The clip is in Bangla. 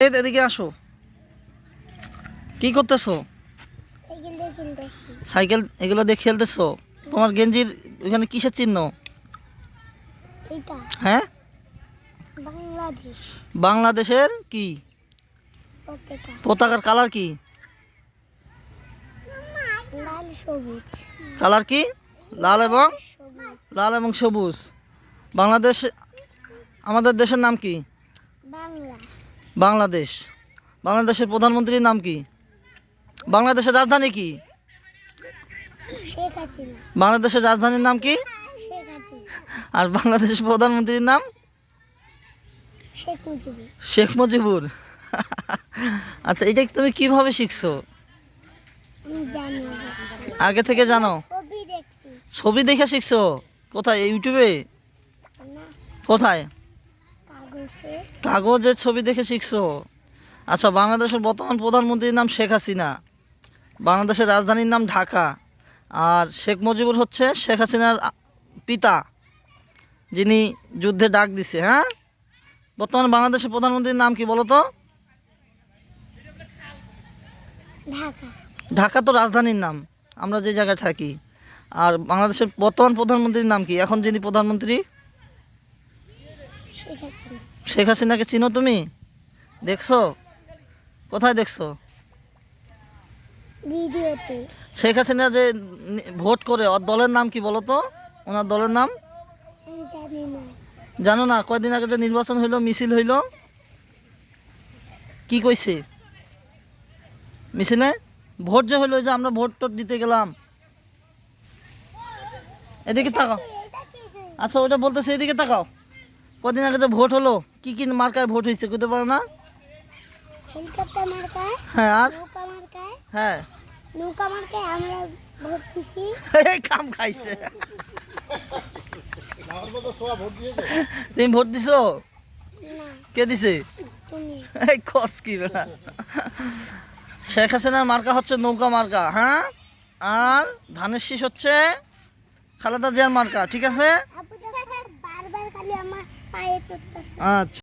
এই এদিকে আসো। কি করতেছো? সাইকেল এগুলো দিয়ে খেলতেছো? তোমার গেঞ্জির ওখানে কিসের চিহ্ন? হ্যাঁ? বাংলাদেশের কি? পতাকার কালার কি? কালার কি? লাল এবং লাল এবং সবুজ। বাংলাদেশ আমাদের দেশের নাম কি? বাংলাদেশ। বাংলাদেশের প্রধানমন্ত্রীর নাম কি? বাংলাদেশের রাজধানী কি? বাংলাদেশের রাজধানীর নাম কি? আর বাংলাদেশের প্রধানমন্ত্রীর নাম? শেখ মুজিবুর। আচ্ছা এটা তুমি কীভাবে শিখছো। আগে থেকে জানো? ছবি দেখে শিখছো? কোথায় ইউটিউবে? কোথায়? কাগজের ছবি দেখে শিখছো? আচ্ছা বাংলাদেশের বর্তমান প্রধানমন্ত্রীর নাম শেখ হাসিনা। বাংলাদেশের রাজধানীর নাম ঢাকা। আর শেখ মুজিবুর হচ্ছে শেখ হাসিনার পিতা যিনি যুদ্ধে ডাক দিছে হ্যাঁ? বর্তমান বাংলাদেশের প্রধানমন্ত্রীর নাম কি বলো তো? ঢাকা। ঢাকা তো রাজধানীর নাম আমরা যে জায়গায় থাকি। আর বাংলাদেশের বর্তমান প্রধানমন্ত্রীর নাম কি? এখন যিনি প্রধানমন্ত্রী? শেখ হাসিনা শেখ হাসিনাকে চিনো তুমি? দেখছ? কোথায় দেখছ? ভিডিওতে। শেখ হাসিনা যে ভোট করে ওর দলের নাম কি বলো তো? ওনার দলের নাম? জানি না। কয়দিন আগে যে নির্বাচন হইল মিছিল হইল? কি কইছে? মিছিলে? ভোট যে হইল ওই যে আমরা ভোট টোট দিতে গেলাম। এদিকে তাকাও। আচ্ছা ওটা বলতেছে এদিকে তাকাও। কদিন আগে যে ভোট হলো কি কি মার্কায় ভোট হয়েছে কইতে পারো না? হেলিকপ্টার মার্কায় হ্যাঁ আর? নৌকা মার্কায় হ্যাঁ। নৌকা মার্কায় আমরা ভোট দিছি। এই কাম খাইছে। তুমি ভোট দিছো? না। কে দিছে? তুমি। এই কস কি বেটা শেখ হাসিনার মার্কা হচ্ছে নৌকা মার্কা হ্যাঁ? আর ধানের শীষ হচ্ছে খালেদা জিয়ার মার্কা ঠিক আছে? আচ্ছা।